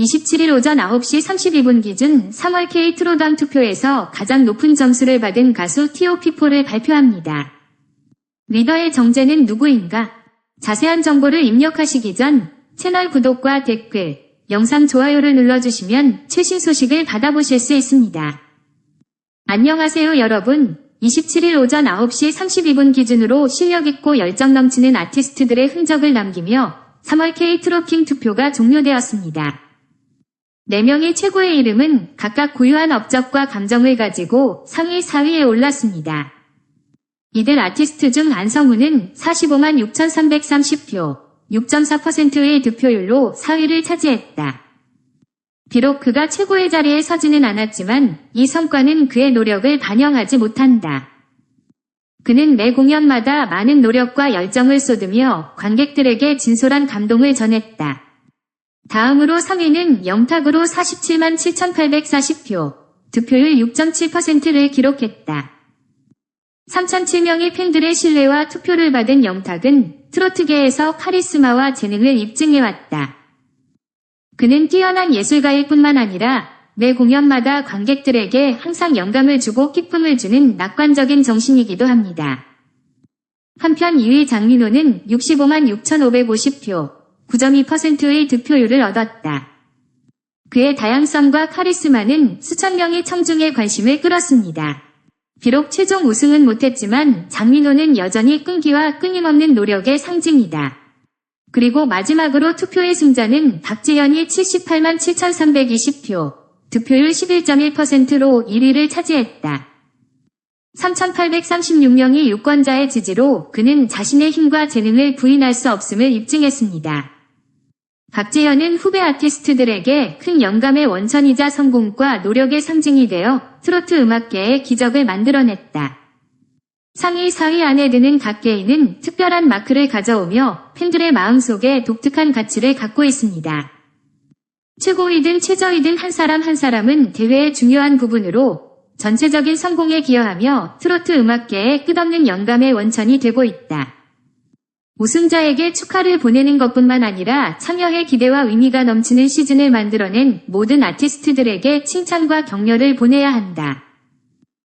27일 오전 9시 32분 기준 3월 K 트로당 투표에서 가장 높은 점수를 받은 가수 TOP4를 발표합니다. 리더의 정체는 누구인가? 자세한 정보를 입력하시기 전 채널 구독과 댓글, 영상 좋아요를 눌러주시면 최신 소식을 받아보실 수 있습니다. 안녕하세요 여러분. 27일 오전 9시 32분 기준으로 실력있고 열정 넘치는 아티스트들의 흔적을 남기며 3월 K 트로킹 투표가 종료되었습니다. 4명의 최고의 이름은 각각 고유한 업적과 감정을 가지고 상위 4위에 올랐습니다. 이들 아티스트 중 안성우는 45만 6,330표, 6.4%의 득표율로 4위를 차지했다. 비록 그가 최고의 자리에 서지는 않았지만 이 성과는 그의 노력을 반영하지 못한다. 그는 매 공연마다 많은 노력과 열정을 쏟으며 관객들에게 진솔한 감동을 전했다. 다음으로 3위는 영탁으로 47만 7,840표, 득표율 6.7%를 기록했다. 3,007명의 팬들의 신뢰와 투표를 받은 영탁은 트로트계에서 카리스마와 재능을 입증해왔다. 그는 뛰어난 예술가일 뿐만 아니라 매 공연마다 관객들에게 항상 영감을 주고 기쁨을 주는 낙관적인 정신이기도 합니다. 한편 2위 장민호는 65만 6,550표, 9.2%의 득표율을 얻었다. 그의 다양성과 카리스마는 수천 명의 청중의 관심을 끌었습니다. 비록 최종 우승은 못했지만 장민호는 여전히 끈기와 끊임없는 노력의 상징이다. 그리고 마지막으로 투표의 승자는 박재현이 78만 7,320표, 득표율 11.1%로 1위를 차지했다. 3,836명의 유권자의 지지로 그는 자신의 힘과 재능을 부인할 수 없음을 입증했습니다. 박재현은 후배 아티스트들에게 큰 영감의 원천이자 성공과 노력의 상징이 되어 트로트 음악계의 기적을 만들어냈다. 상위 4위 안에 드는 각 개인은 특별한 마크를 가져오며 팬들의 마음속에 독특한 가치를 갖고 있습니다. 최고이든 최저이든 한 사람 한 사람은 대회의 중요한 부분으로 전체적인 성공에 기여하며 트로트 음악계의 끝없는 영감의 원천이 되고 있다. 우승자에게 축하를 보내는 것뿐만 아니라 참여의 기대와 의미가 넘치는 시즌을 만들어낸 모든 아티스트들에게 칭찬과 격려를 보내야 한다.